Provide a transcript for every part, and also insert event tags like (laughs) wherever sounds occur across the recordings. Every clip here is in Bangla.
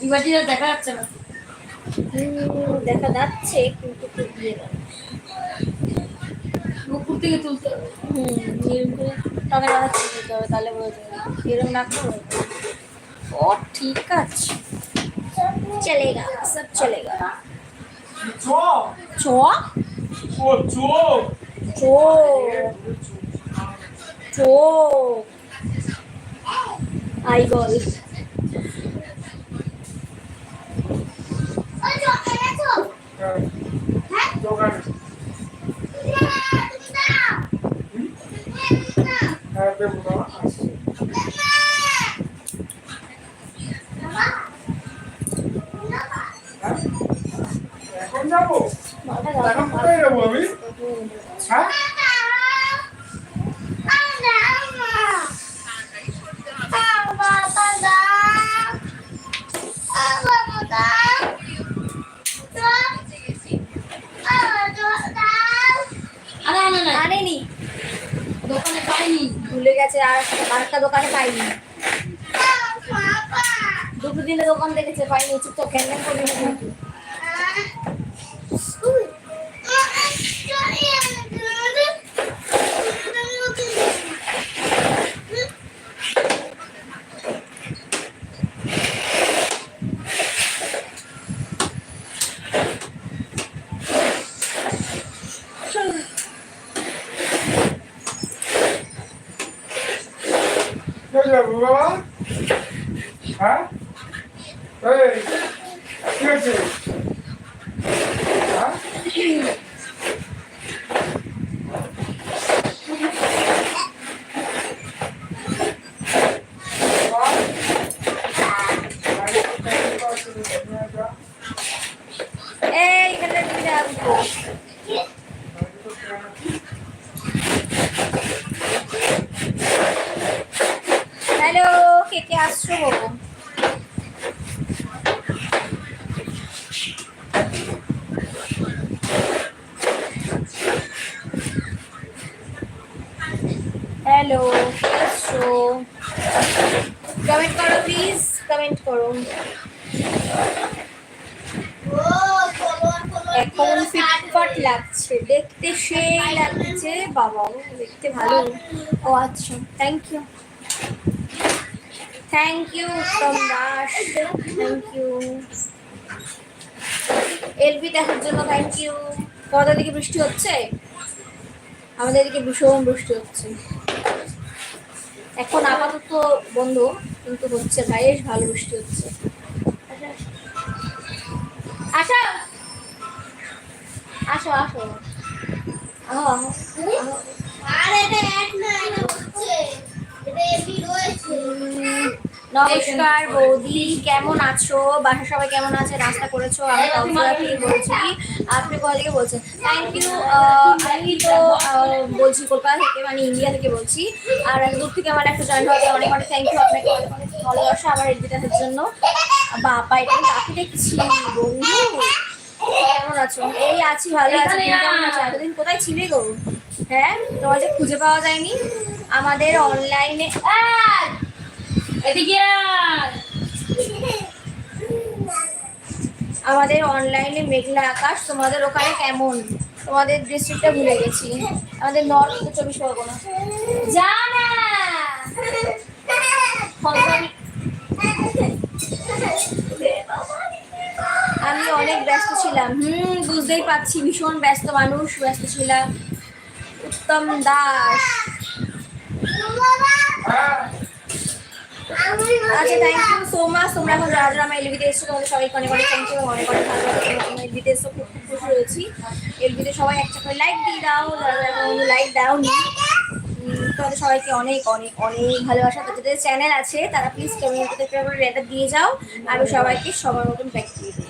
ইমার্জিটা দেখা যাচ্ছে না। হুম, দেখা যাচ্ছে কিন্তু খুব ইয়ে না। উপর থেকে তুলতে হবে। হুম এরকম করে টাকা টাকা চিনে দিতে হবে তাহলে বোঝা যাবে। এরকম না করো ও ঠিক আছে। চলেগা সব চলেগা। চোখ চ? ও চোখ চো। চো। আই বল দোকানে হ্যাঁ দেবো বাবা আসছি? এখন যাব এখন কোথায় যাব আমি হ্যাঁ আরে আরে না আনেনি দোকানে পাইনি ভুলে গেছে আর আরেকটা দোকানে পাইনি। দুটো দিনে দোকান দেখেছে পাইনি চুপ তো কেন বাবা দেখতে ভালো। ও আচ্ছা thank you thank you Uttam Das thank you LB দেখার জন্য থ্যাংক ইউ তোমাদের দিকে বৃষ্টি হচ্ছে? আমাদের দিকে ভীষণ বৃষ্টি হচ্ছে। এখন আপাতত বন্ধ, কিন্তু হচ্ছে বেশ ভালো বৃষ্টি হচ্ছে। আচ্ছা আসো আসো। নমস্কার বৌদি কেমন আছো? বাসা সবাই কেমন আছে? নাস্তা করেছ? আমি বলছি। আপনি কোথা থেকে বলছেন? থ্যাংক ইউ আমি তো বলছি কলকাতা থেকে মানে ইন্ডিয়া থেকে বলছি। আর দূর থেকে আমার একটা জয়েন হওয়াতে অনেক অনেক থ্যাংক ইউ আপনাকে অনেক অনেক ভালোবাসা আমার এডমিটাসের জন্য। বাবা এটা আমি কাকে দেখছি বন্ধু। কেমন আছো? এই আছি ভালো আছি। কেমন আছো? এতদিন কোথায় ছিলে গো? হ্যাঁ তোমার যে খুঁজে পাওয়া যায়নি। আমাদের অনলাইনে এদিকে আমাদের অনলাইনে মেঘলা আকাশ। তোমাদের ওখানে কেমন? তোমাদের ডিস্ট্রিক্টটা ভুলে গেছি। আমাদের নর্থ উত্তর চব্বিশ পরগনা যা না। ফলদানি- (laughs) আমি অনেক ব্যস্ত ছিলাম। হুম, বুঝতেই পারছি, ভীষণ ব্যস্ত মানুষ, ব্যস্ত ছিলাম। উত্তম দাস। আচ্ছা থ্যাংক ইউ সো মাচ তোমরা এখন যারা যারা আমার এলবিতে এসছো, তোমাদের সবাইকে অনেক অনেক থ্যাংক ইউ অনেক অনেক তোমরা এলবিতে এসছো খুব খুব খুশি হয়েছি। এলবিতে সবাই একটা করে লাইক দিয়ে দাও, যারা যারা লাইক দাও নি তোমাদের সবাইকে অনেক অনেক অনেক ভালোবাসা। তো যাদের চ্যানেল আছে, তারা প্লিজ কমিউনিটিতে করে রেটার দিয়ে যাও আমি সবাইকে সবার মতন ব্যাক দিয়ে দিই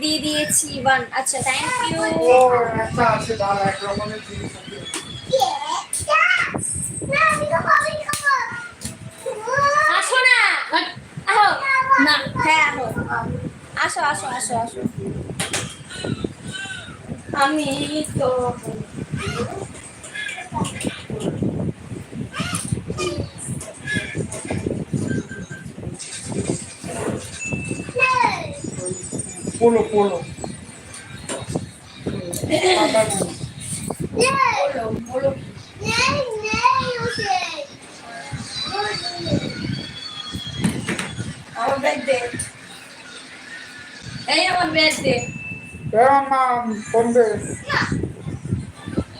দিয়ে দিয়েছি আচ্ছা ইউ আছে। আসো না। না হ্যাঁ আসো আসো আসো আসো। আমি তো পোলো পোলো সাদা জিনিস। বলো বলো আমার ব্যাগ দে এই আমার ব্যাগ দে এ মাম্মা, ফোন দে।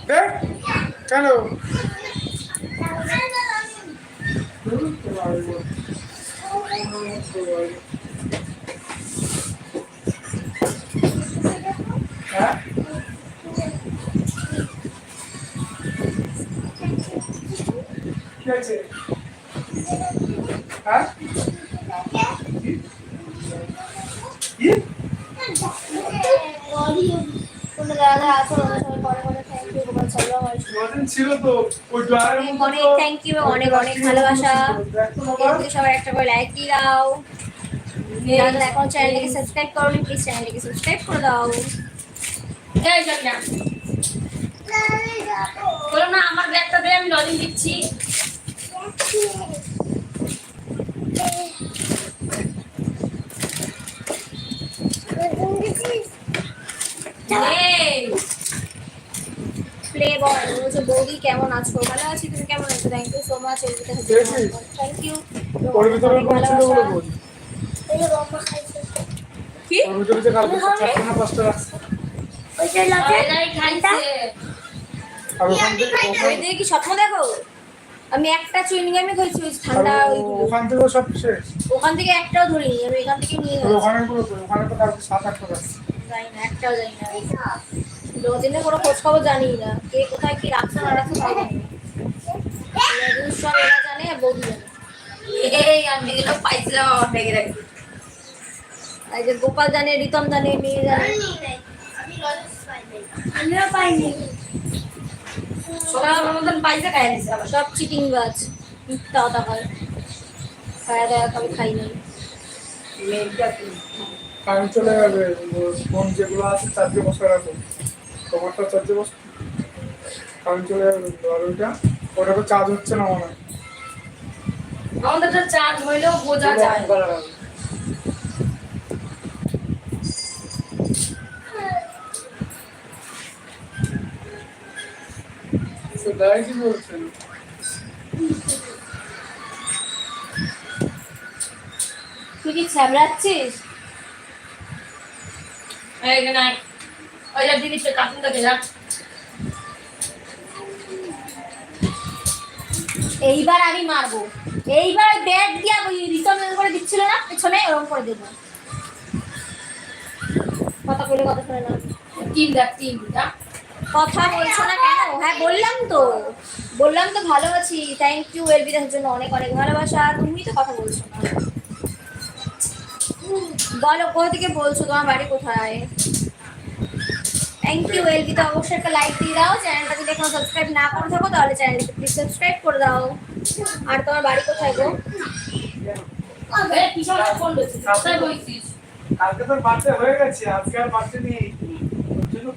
দে? ছিল তো ওই অনেক থ্যাংক ইউ অনেক অনেক ভালোবাসা। দেখো সবাই একটা করে লাইক দিয়ে দাও। যারা এখন চ্যানেলটিকে সাবস্ক্রাইব করোনি প্লিজ চ্যানেলটিকে সাবস্ক্রাইব করে দাও। এই যাক না বলো না আমার ব্যাগটা দে আমি লজেন দিচ্ছি। প্লে বল বলছো বৌদি কেমন আছো? ভালো আছি? তুমি কেমন আছো? Thank you so much thank you কি? স্বপ্ন দেখো। আমি একটা চুইং আমি খাইছি ওই ঠান্ডা ও- ওইগুলো। ওখান থেকেও সব শেষ ওখান থেকে একটাও ধরিনি আমি এখান থেকে নিয়ে গেছি। ওখানে তো ওখানে তো কালকে সাত আটটা রাখছে যাই না একটাও যাই না। রোদিনের কোনো খোঁজ খবর জানি না কে কোথায় কি রাখছে না রাখছে তাই জানি না। রোজ সব এরা জানে বৌদি জানে এই আমি এগুলো পাইছিলাম আমার ব্যাগে রাখি। আর এই যে গোপাল জানে রিতম জানে মেয়ে জানে। আমিও পাইনি। মতন খাই দিছে আবার। সব চিটিং গাছ মিথ্যা কথা হয় আমি খাই নাই। কারেন্ট চলে যাবে ফোন যেগুলো আছে চার্জে বসে রাখো তোমারটা চার্জে বস কারেন্ট চলে যাবে আর ওইটা? ওটা তো চার্জ হচ্ছে না মনে হয়। আমাদের চার্জ হইলেও বোঝা যায়। তুই কি এইবার আমি মারবো। এইবার ব্যাট দিয়া এরকম করে দিচ্ছিল না, পেছনে ওরকম করে দেবো। কথা বলে কথা শুনে না। তিন দেখ, তিন যা কথা বলছো না কেন? হ্যাঁ বললাম তো। বললাম তো ভালো আছি। থ্যাংক ইউ এলবিদার জন্য অনেক অনেক ভালোবাসা। তুমি তো কথা বলছো না। বলো, কোথা থেকে বলছো? তোমার বাড়ি কোথায়? থ্যাংক ইউ এলবিতে অবশ্যই একটা লাইক দিয়ে দাও। চ্যানেলটা যদি এখনও সাবস্ক্রাইব না করে থাকো, তাহলে চ্যানেলটা প্লিজ সাবস্ক্রাইব করে দাও। আর তোমার বাড়ি কোথায় গো? কালকে তোর বার্থডে হয়ে গেছে, আজকে আর বার্থডে নেই।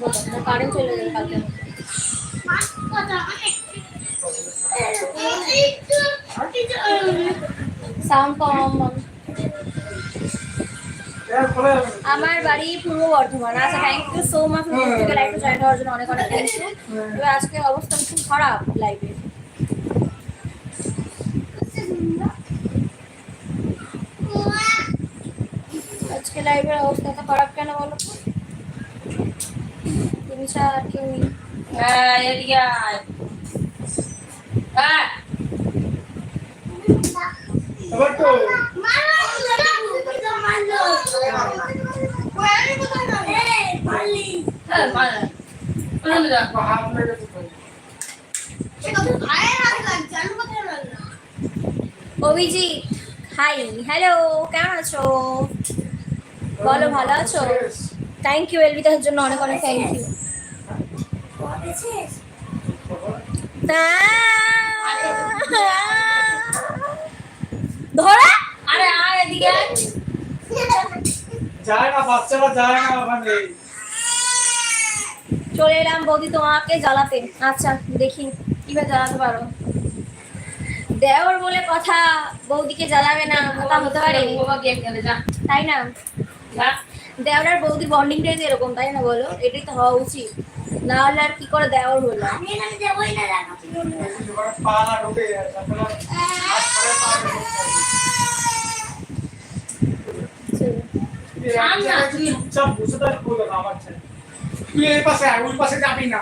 কারেন্ট চলে যাবে কালকে। আমার বাড়ি পূর্ব বর্ধমান আচ্ছা থ্যাংক ইউ সো মাচ থেকে লাইভে জয়েন হওয়ার জন্য অনেক অনেক থ্যাংক ইউ এবার আজকে অবস্থা খুব খারাপ লাইভে আজকে লাইভের অবস্থা খারাপ কেন বলো? তুমি ছাড়া আর কেউ নেই। হ্যাঁ আয়। হ্যাঁ। অভিজিৎ হাই হ্যালো কেমন আছো? বলো ভালো আছো। থ্যাংক ইউ এলবিতার জন্য অনেক অনেক থ্যাংক ইউ ধরা। আরে আয় এদিকে যায় না বাচ্চারা যায় না ওখানে। চলে এলাম বৌদি তোমাকে জ্বালাতে। আচ্ছা দেখি কীভাবে জ্বালাতে পারো। দেওর বলে কথা বৌদিকে জ্বালাবে না কথা হতে পারে। তাই না? যা। দেওর আর বৌদি বন্ডিংটাই তো এরকম তাই না বলো? এটাই তো হওয়া উচিত। না হলে আর কি করে দেওর হলো? তুই। এই পাশে আয় ওই পাশে যাবি না।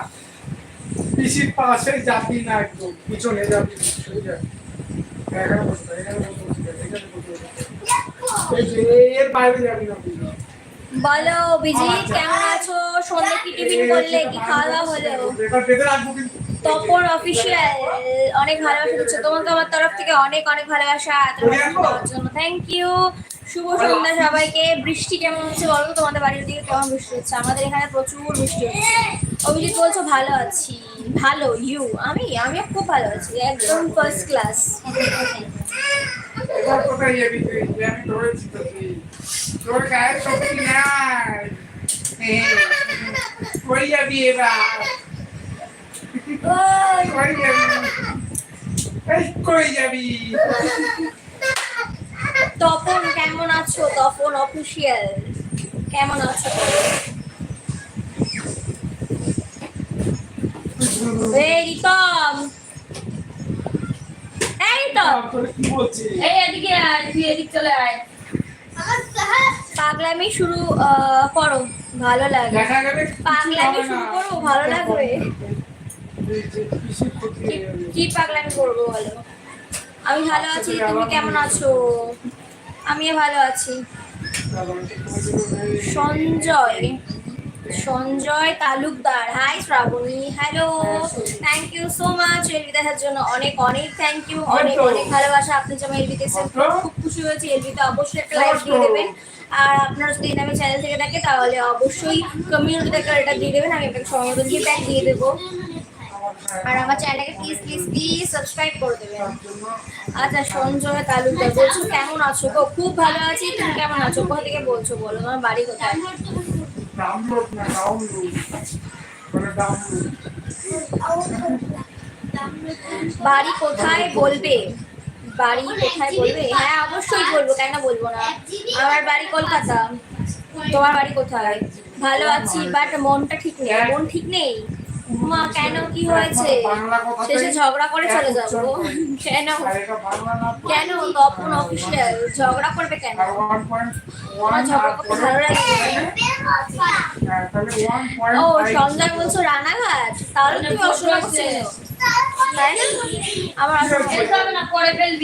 পিসির পাশে যাবি না একদম। পিছনে যাবি এর বাইরে যাবি না তুই। বলো অভিজিৎ কেমন আছো? সন্ধ্যে কি টিফিন করলে? কি খাওয়া দাওয়া হলো। তপন অফিসিয়াল অনেক ভালোবাসা দিচ্ছে। তোমাকে আমার তরফ থেকে অনেক অনেক ভালোবাসা জন্য। থ্যাংক ইউ শুভ সন্ধ্যা সবাইকে। বৃষ্টি কেমন হচ্ছে বলো? তোমাদের বাড়ির দিকে কেমন বৃষ্টি হচ্ছে? আমাদের এখানে প্রচুর বৃষ্টি হচ্ছে। অভিজিৎ বলছো ভালো আছি। ভালো ইউ আমি আমিও খুব ভালো আছি। একদম ফার্স্ট ক্লাস তোর গায়ে শক্তি নাই। কই যাবি এবার? কই যাবি? কই যাবি? তপন কেমন আছো তপন অফিসিয়াল কেমন আছো এই রিতম এই রিতম? এই এদিকে আয় তুই এদিক চলে আয় পাগলামি শুরু করো। ভালো লাগে। পাগলামি শুরু করো ভালো লাগবে। কি-। পাগলামি করব বলো? আমি ভালো আছি তুমি কেমন আছো? আমি ভালো আছি। Sanjay. Sanjay Talukdar. Hi Shrabani. Hello thank you so much LB দেখার জন্য অনেক অনেক থ্যাংক ইউ অনেক অনেক ভালোবাসা। আপনি যেমন এলবিতে এসে খুব খুশি হয়েছি। এলবিতে অবশ্যই একটা লাইক দিয়ে দেবেন। আর আপনারা যদি আমি চ্যানেল থেকে থাকে তাহলে অবশ্যই কমিউনিটি থেকে এটা দিয়ে দেবেন। আমি আপনাকে সময় দিয়ে ব্যাগ দিয়ে দেবো। আর আমার চ্যানেলটাকে প্লিজ প্লিজ প্লিজ সাবস্ক্রাইব করে দেবেন। আচ্ছা সঞ্জয় তালুকদার বলছো কেমন আছো গো? খুব ভালো আছি। তুমি কেমন আছো? কোথা থেকে বলছো? বলো তোমার বাড়ি কোথায়? ডাউনলোড না ডাউনলোড মানে ডাউনলোড বাড়ি কোথায় বলবে? বাড়ি কোথায় বলবে? হ্যাঁ অবশ্যই বলব কেন বলব না। আমার বাড়ি কলকাতা। তোমার বাড়ি কোথায়? ভালো আছি বাট মনটা ঠিক নেই। মন ঠিক নেই? মা কেন কি হয়েছে? শেষে ঝগড়া করে চলে যাব। কেন? কেন? তপন অফিসিয়াল ঝগড়া করবে কেন? আমার ঝগড়া করতে ভালো লাগে তাহলে ওয়ান পয়েন্ট ও সঞ্জয় বলছো রানাঘাট? তাহলে তুমি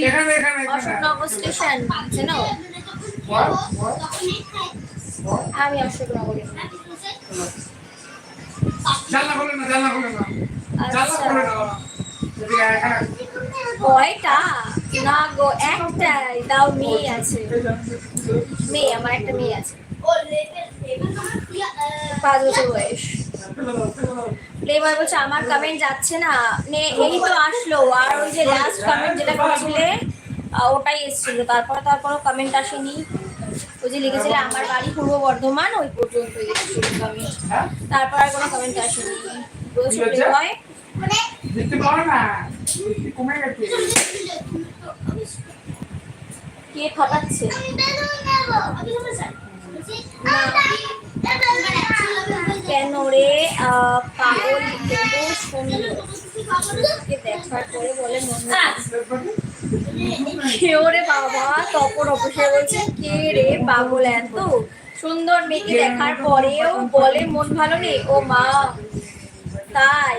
এখানে এখানে এখানে। অশোকনগর স্টেশন চেনো? আমি অশোকনগরে। জানলা খুলে না জানলা খুলে না জানলা আচ্ছা। খুলে না কয়টা? গো একটাই। তাও মেয়ে আছে। মেয়ে আমার একটা মেয়ে আছে। পাঁচ বছর বয়স। প্লে বয় বলছে আমার কমেন্ট যাচ্ছে না। নে এই তো আসলো। আর ওই যে লাস্ট কমেন্ট যেটা করেছিলে ওটাই এসেছিল। তারপরে তারপরে কমেন্ট আসেনি। ওই যে লিখেছিলে আমার বাড়ি পূর্ব বর্ধমান ওই পর্যন্ত হ্যাঁ? তারপর আর কোনো কমেন্ট আসেনি কি ফাটাচ্ছে কেন রে আহ, পাগল সুন্দর দেখার পরে বলে কেউ রে বাবা তখন অবশ্যই বলছে কে রে পাগল এত? সুন্দর মেয়েকে দেখার পরেও বলে মন ভালো নেই? ও মা তাই?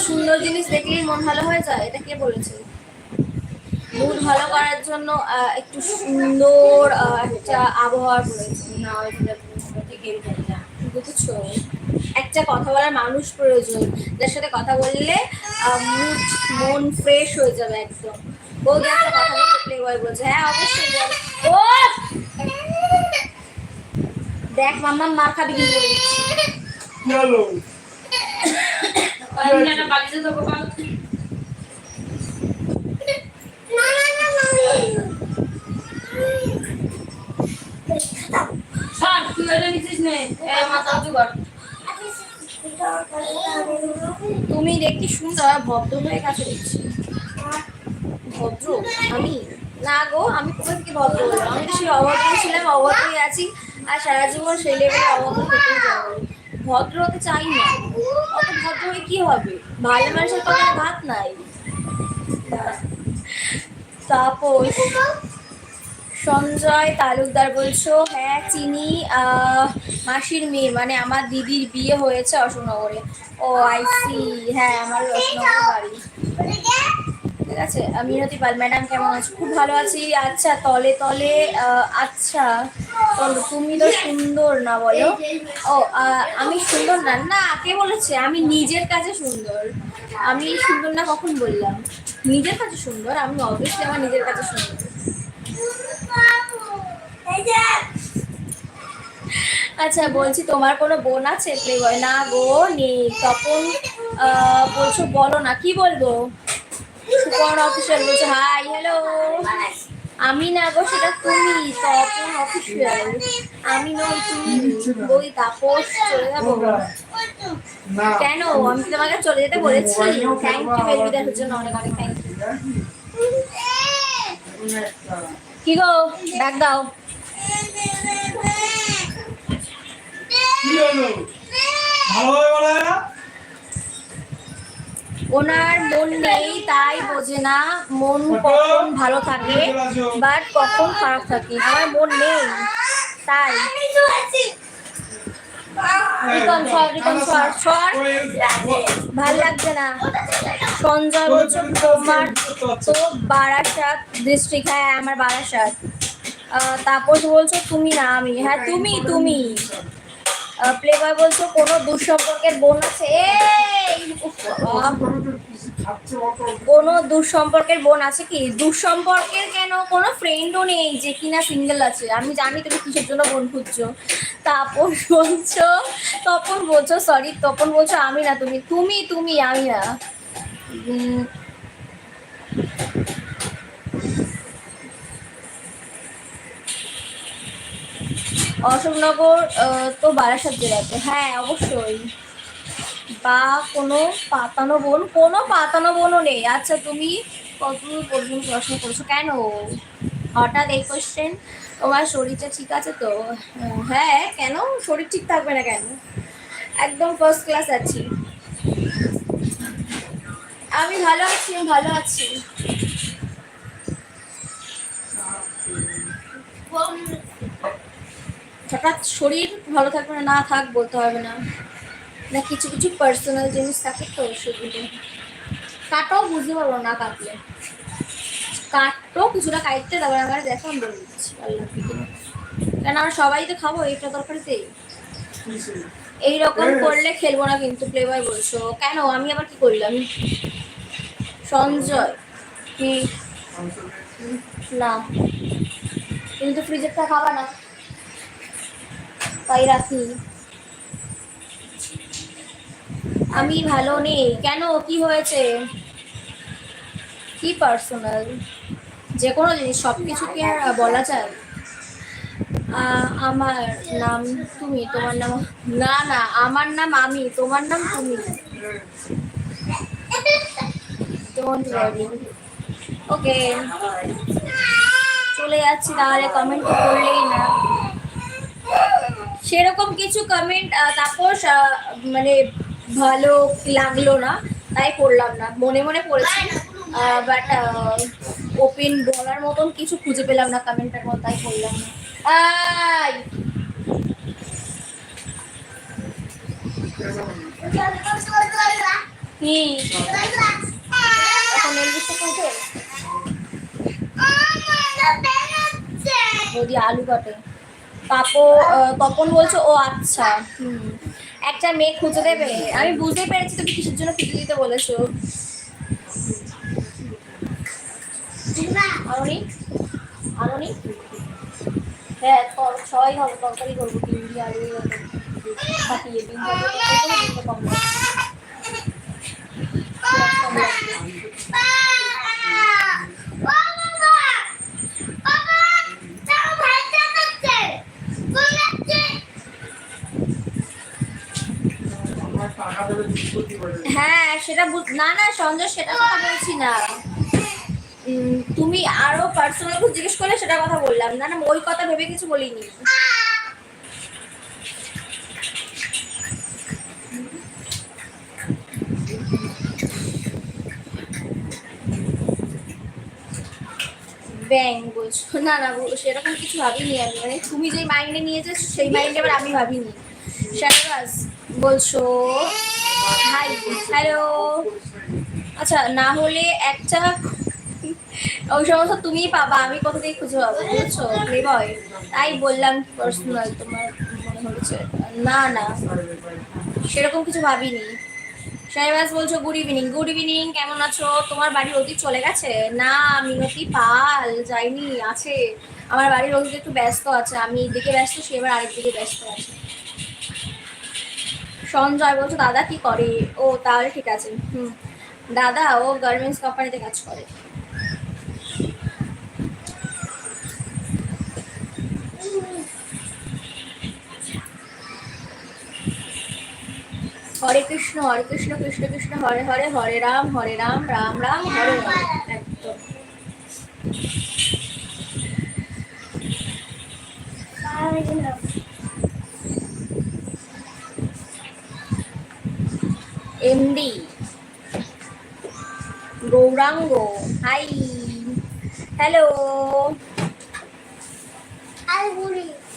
সুন্দর জিনিস দেখলেই মন ভালো হয়ে যায় এটা কে বলেছে? মুড ভালো করার জন্য একটু সুন্দর একটা আবহাওয়া না বুঝছ? একটা কথা বলার মানুষ প্রয়োজন যার সাথে কথা বললে মুড মন ফ্রেশ হয়ে যাবে একদম। বৌদি একটা কথা বলে প্লে বয় বলছে হ্যাঁ অবশ্যই বল। ও! দেখ মাম্মা মার খাবি কিন্তু বলে দিচ্ছি। কি হলো আমি না বালিশে তো কপাল ছাড় তুই ওটা নিছিস নে এ মাথা উঁচু কর তুমি দেখতে সুন্দর ভদ্র হয়ে কাছে দেখছি। ভদ্র? আমি? না গো, আমি কোথা থেকে ভদ্র? আমি তো সেই অভদ্র ছিলাম অভদ্রই আছি, আর সারা জীবন সেই লেভেলে অভদ্র ভদ্র হতে চাই না। অত ভদ্র হয়ে কি হবে? ভালো মানুষের তো ভাত নাই। তাপস। সঞ্জয় তালুকদার বলছো হ্যাঁ চিনি মাসির মেয়ে মানে আমার দিদির বিয়ে হয়েছে অশোকনগরে। ও আইসি হ্যাঁ আমার অশোকনগরে বাড়ি। ঠিক আছে মিনতি পাল ম্যাডাম কেমন আছো? খুব ভালো আছি। আচ্ছা তলে তলে আচ্ছা তুমি তো সুন্দর না বলো। ও আমি সুন্দর না না, কে বলেছে? আমি নিজের কাছে সুন্দর। আমি সুন্দর না কখন বললাম? নিজের কাছে সুন্দর, আমি অবশ্যই আমার নিজের কাছে সুন্দর। আচ্ছা বলছি তোমার কোনো বোন আছে? প্লে বয় না গো, নেই। তখন বলছো বলো না, কি বলব? সুপর্ণ অফিসিয়াল বলছো হাই হ্যালো আমি না গো, সেটা তুমি, তপন অফিসিয়াল আমি নই, তুমি বই তাপস, চলে যাব? কেন? আমি তোমাকে চলে যেতে বলেছি। থ্যাংক ইউ বেলবিদার জন্য অনেক অনেক থ্যাংক ইউ কি গো? ডাক দাও। ওনার মন নেই তাই বোঝে না মন কখন ভালো থাকে বাট কখন খারাপ থাকে আমার মন নেই তাই রিকন সর রিকন সর সর ভালো লাগছে না সঞ্জয় বলছো তোমার তো বারাসাত ডিস্ট্রিক্ট হ্যাঁ আমার বারাসাত তাপস বলছো, তুমি না, আমি। হ্যাঁ তুমি তুমি। প্লে বয় বলছো, কোনো দুঃসম্পর্কের বোন আছে? কোনো দুঃসম্পর্কের বোন আছে কি? দুঃসম্পর্কের কেন? কোনো ফ্রেন্ডও নেই যে কিনা সিঙ্গেল আছে। আমি জানি তুমি কিসের জন্য বোন খুঁজছো। তাপস বলছো, তপন বলছো সরি তপন বলছো, আমি না, তুমি তুমি তুমি, আমি না। অশোকনগর তো বারাসাত জেলাতে। হ্যাঁ অবশ্যই। বা কোনো পাতানো বোন, কোনো পাতানো বোনও নেই। আচ্ছা তুমি কতদূর পর্যন্ত পড়াশোনা করছ? কেন? হঠাৎ এই কোশ্চেন তোমার শরীরটা ঠিক আছে তো? হ্যাঁ কেন? শরীর ঠিক থাকবে না কেন? একদম ফার্স্ট ক্লাস আছি। আমি ভালো আছি ভালো আছি। হঠাৎ শরীর ভালো থাকবে না না থাক বলতে হবে না। না কিছু কিছু পার্সোনাল জিনিস থাকে তো সেগুলো। কাটাও বুঝতে পারব না কাটলে। কাটো কিছুটা কাটতে তারপরে আমার দেখো আমি বলে দিচ্ছি আল্লাহ কিনা আমরা সবাই তো খাব এইটা তরকারিতেই কিসে এইরকম করলে খেলব না কিন্তু প্লে বয় বলছো। কেন? আমি আবার কি করলাম? সঞ্জয়। কি না। কিন্তু ফ্রিজেরটা খাবা না। তাই রাখি আমি ভালো নেই। কেন? কি হয়েছে? কি পার্সোনাল যে কোনো জিনিস সব কিছু কি আর বলা যায়। আমার নাম তুমি, তোমার নাম না না, আমার নাম আমি, তোমার নাম তুমি। ওকে চলে যাচ্ছি তাহলে কমেন্ট করলেই না। সেরকম কিছু কমেন্ট আহ, মানে ভালো লাগল না তাই করলাম না। মনে মনে পড়েছি বাট ওপেন বলার মতন কিছু খুঁজে পেলাম না কমেন্টের মতো তাই করলাম না। যদি আলু কাটে। পাপো তপন বলছো ও আচ্ছা হুম একটা মেয়ে খুঁজে দেবে আমি বুঝতেই পেরেছি তুমি কিসের জন্য খুঁজে দিতে বলেছ আরনি আরনি হ্যাঁ সবাই হবে তরকারি করব কিনবি আলু কাটিয়ে ডিম কম লাগবে। কম লাগবে। আমার টাকা দেবে দুষ্কৃতি করে দেবে। হ্যাঁ সেটা না না, সঞ্জয় সেটা কথা বলছি না। তুমি আরও পার্সোনাল কিছু জিজ্ঞেস করলে সেটা কথা বললাম। না না, ওই কথা ভেবে কিছু বলিনি। ব্যাং বলছো। না না সেরকম কিছু ভাবিনি আমি। মানে তুমি যে মাইন্ডে নিয়েছো, সেই মাইন্ডে এবার আমি ভাবিনি। শাহবাজ বলছো? হাই হ্যালো আচ্ছা না হলে একটা ওই সমস্ত তুমিই পাবা, আমি কোথা থেকে খুঁজে পাবো, বুঝছ? বয় তাই বললাম পার্সোনাল তোমার মনে হচ্ছে। না না, সেরকম কিছু ভাবিনি। শাহবাজ বলছো গুড ইভিনিং গুড ইভিনিং কেমন আছো? তোমার বাড়ির অতীত চলে গেছে? না, মিনতি পাল, যাইনি, আছে। আমার বাড়ির অতীত একটু ব্যস্ত আছে, আমি এদিকে ব্যস্ত সে এবার আরেক দিকে ব্যস্ত আছে। সঞ্জয় বলছো, দাদা কি করে? ও, তাহলে ঠিক আছে। দাদা, ও গার্মেন্টস কোম্পানিতে কাজ করে। হরে কৃষ্ণ হরে কৃষ্ণ কৃষ্ণ কৃষ্ণ, হরে হরে হরে রাম হরে রাম রাম রাম, হরে হরে একদম। এমডি। গৌরাঙ্গ হাই। হ্যালো।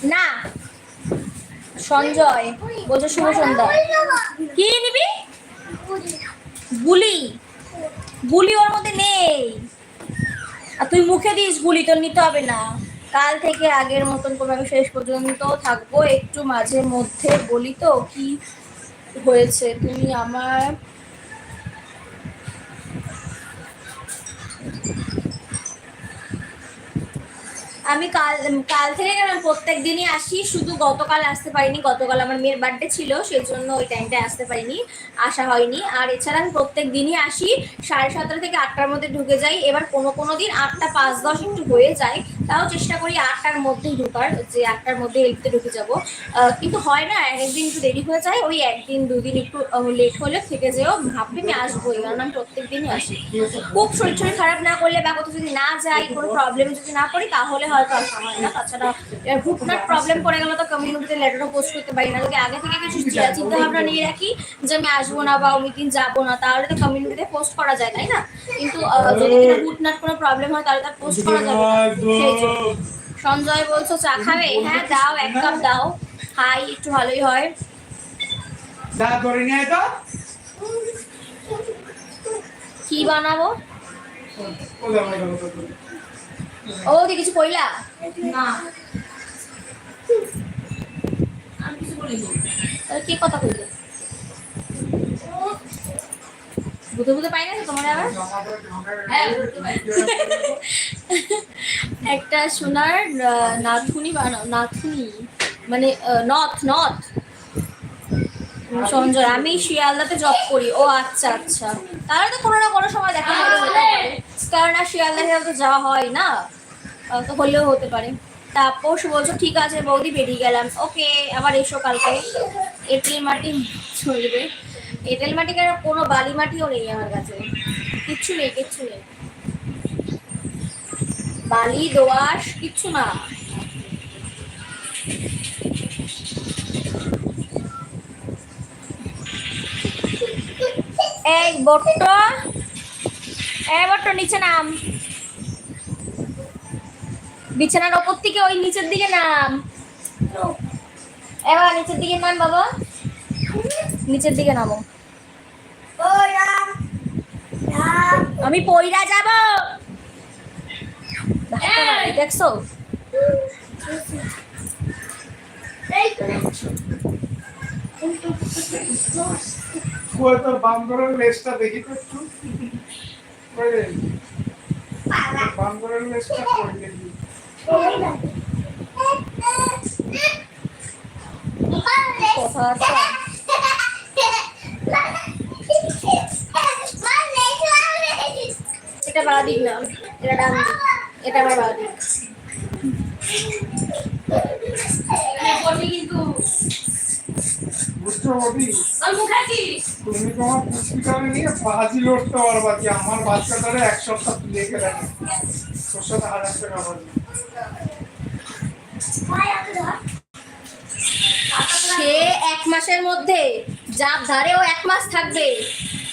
না। সঞ্জয় বলছো শুভ সন্ধ্যা। কি নিবি? বুলি। বুলি। ওর মধ্যে নেই। আর তুই মুখে দিস বুলি তোর নিতে হবে না। কাল থেকে আগের মতন করে আমি শেষ পর্যন্ত থাকব একটু মাঝে মধ্যে বলি তো কি হয়েছে। তুমি আমার আমি কাল কাল থেকে কেন প্রত্যেক দিনই আসি? শুধু গতকাল আসতে পারিনি, গতকাল আমার মেয়ের বার্থডে ছিল সেই জন্য ওই টাইমটায় আসতে পারিনি, আসা হয়নি। আর এছাড়া আমি প্রত্যেক দিনই আসি, সাড়ে সাতটা থেকে আটটার মধ্যে ঢুকে যাই। এবার কোনো কোনো দিন আটটা পাঁচ দশ একটু হয়ে যায় তাও চেষ্টা করি আটটার মধ্যেই ঢোকার যে আটটার মধ্যে এলতে ঢুকে যাব। কিন্তু হয় না একদিন একটু দেরি হয়ে যায় ওই একদিন দুদিন একটু লেট হলে থেকে যেও ভাববে আমি আসবোই কারণ আমি প্রত্যেক দিনই আসি। খুব শরীর শরীর খারাপ না করলে বা কোথাও যদি না যাই কোনো প্রবলেমে যদি না পড়ি তাহলে হয়তো আসা হয় না। তাছাড়া হুটনাট প্রবলেম পড়ে গেলে তো কমিউনিটিতে লেটারও পোস্ট করতে পারি না। যদি আগে থেকে কিছু চিন্তা ভাবনা নিয়ে রাখি যে আমি আসব না বা ওই দিন যাব না তাহলে তো কমিউনিটিতে পোস্ট করা যায় তাই না? কিন্তু যদি কিনা হুটনাট কোনো প্রবলেম হয় তাহলে তার পোস্ট করা যাবে সেই জন্য। সঞ্জয় বলছো চা খাবে? হ্যাঁ দাও এক কাপ দাও। খাই একটু ভালোই হয়। যা করে নিয়ে তো। কি বানাবো? ও দি কিছু কইলা? না। আমি কিছু বলিনি তাহলে কি কথা কইলে? বুঝে পাই না তোমার আবার? হ্যাঁ। একটা সোনার নাথুনি বানাও নাথুনি মানে নথ নথ। সঞ্জয়, আমি শিয়ালদাতে জব করি। ও আচ্ছা আচ্ছা। তাহলে তো কোনো না কোনো সময় দেখা পারে কারণ আর শিয়ালদাতে তো যাওয়া হয় না। তো হলেও হতে পারে। তাপস বলছো, ঠিক আছে, বৌদি, বেরিয়ে গেলাম। ওকে, আবার এসো কালকে। এঁটেল মাটি চলবে। এঁটেল মাটি কেন কোনো বালি মাটিও নেই আমার কাছে। কিচ্ছু নেই কিচ্ছু নেই। বালি দোয়াশ কিচ্ছু না। এই বট্ট এই বট্ট, নিচে নাম। বিছানার ওপর থেকে ওই নিচের দিকে নাম। এবার নিচের দিকে নাম বাবা। নিচের দিকে নামো। আমি পইরা যাব। দেখছ? ওই তোর বান্দরের লেজটা দেখি তো একটু। ওই রে, বান্দরের লেজটা কই কথা আছে এটা বাঁ দিক না এটা ডান দিক। এটা আমার বাঁ দিক। কিন্তু বুঝতে পারবি আমি মুখে আছিস তুমি তোমার পুস্তিকারে নিয়ে বাজি লড়তে পারবা যে আমার বাচ্চাটারে এক সপ্তাহ লেগে রাখে তোর সাথে হাজার টাকা বাজি সে এক মাসের মধ্যে যার ধারেও এক মাস থাকবে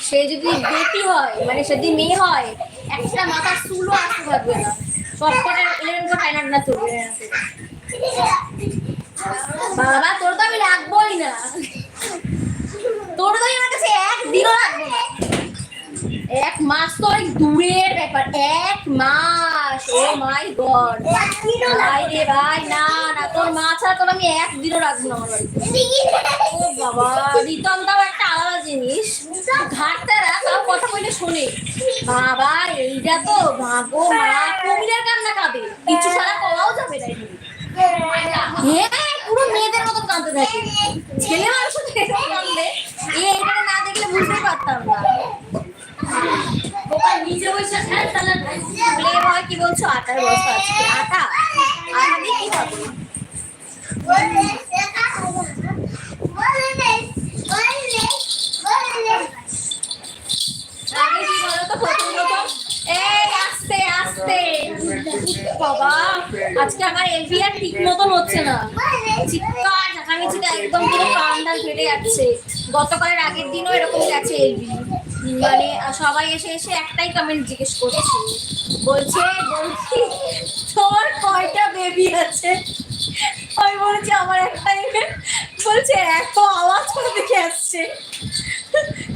সে যদি বেটি হয় মানে সে যদি মেয়ে হয় একটা মাথার চুলও আসতে পারবে না। সবকটা ইলেভেন কো ফাইনাল না তো বাবা, তোর তো আমি রাখবোই না। তোর তো আমি আমার কাছে একদিনও লাগবে না। এক মাস তো অনেক দূরের ব্যাপার, এক মাস। ও মাই গড। ভাই রে ভাই, না না, তোর মা ছাড়া তোর আমি একদিনও রাখব না আমার ও বাবা, রিতম তাও একটা আলাদা জিনিস। ঘাটতারা তাও কথা বলে শোনে। বাবা, এইটা তো ভাগো মা, কুমিরের কান্না কাঁদে কিছু ছাড়া কওয়াও যাবে না হ্যাঁ পুরো মেয়েদের মতন কাঁদতে থাকে। ছেলে মানুষ এটা না দেখলে বুঝতে পারতাম না। নিজে বসে তাহলে প্লে বয় কি বলছো? আটার বস্তা আছে। আটা? বলো তো প্রথম প্রথম? এই, আস্তে আস্তে। বাবা, আজকে আমার আর ঠিক মতন হচ্ছে না। চিৎকার ঝাঁকামিচিটা একদম পুরো কান ডাল ফেটে যাচ্ছে। গতকালের আগের দিনও এরকম গেছে এলবি মানে সবাই এসে এসে একটাই কমেন্ট জিজ্ঞেস করছে। বলছে, বলছি, তোর কয়টা বেবি আছে? আমি বলছি, আমার একটাই। বলছে, এত আওয়াজ করে দেখে আসছে?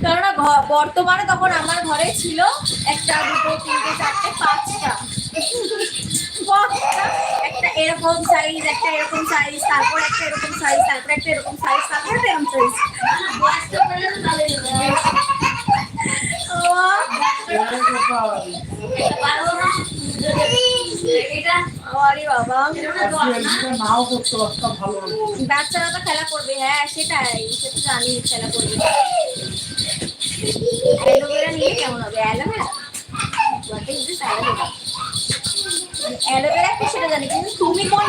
কেননা বর্তমানে তখন আমার ঘরে ছিল একটা দুটো তিনটে, চারটে, পাঁচটা। একটা এরকম সাইজ একটা এরকম সাইজ তারপর একটা এরকম সাইজ তারপর একটা এরকম সাইজ তারপর একটা এরকম সাইজ। বাচ্চারা তো খেলা করবে হ্যাঁ সেটাই সেটা জানি খেলা করবে নিয়ে কেমন হবে অ্যালোভেরা কি সেটা জানি কিন্তু তুমি কোন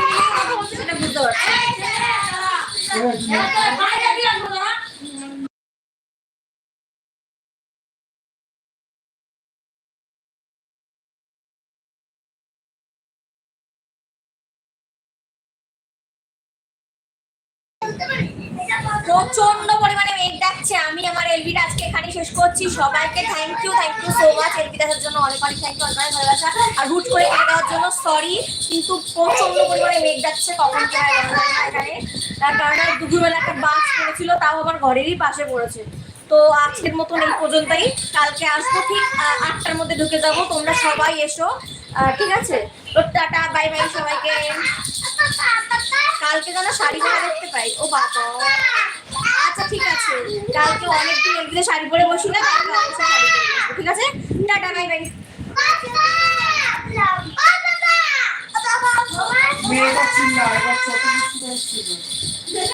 সেটা বুঝতে পারছি না। বাইরে দিয়ে আসব না প্রচণ্ড পরিমাণে মেঘ ডাকছে। আমি আমার এলবিটা আজকে এখানে শেষ করছি। সবাইকে thank you thank you so much LB দেখার জন্য অনেক অনেক থ্যাংক ইউ অনেক ভালোবাসা। আর হুট করে কেটে দেওয়ার জন্য সরি কিন্তু প্রচণ্ড পরিমাণে মেঘ ডাকছে কখন কি হয় এখানে। তার কারণে দুপুরবেলা একটা বাস পড়েছিল, তাও আমার ঘরেরই পাশে পড়েছে। তো আজকের মতন এই পর্যন্তই। কালকে আসব ঠিক আটটার মধ্যে ঢুকে যাব। তোমরা সবাই এসো। ঠিক আছে? তো টাটা বাই বাই সবাইকে। কালকে যেন শাড়ি পরে দেখতে পাই। ও বাবা। আচ্ছা ঠিক আছে। কালকে অনেকদিন এলবিতে শাড়ি পরে বসি না, কালকে অবশ্যই শাড়ি পরে ঠিক আছে? টাটা বাই বাই মেয়েটা চিল্লা এবার চতুর্থ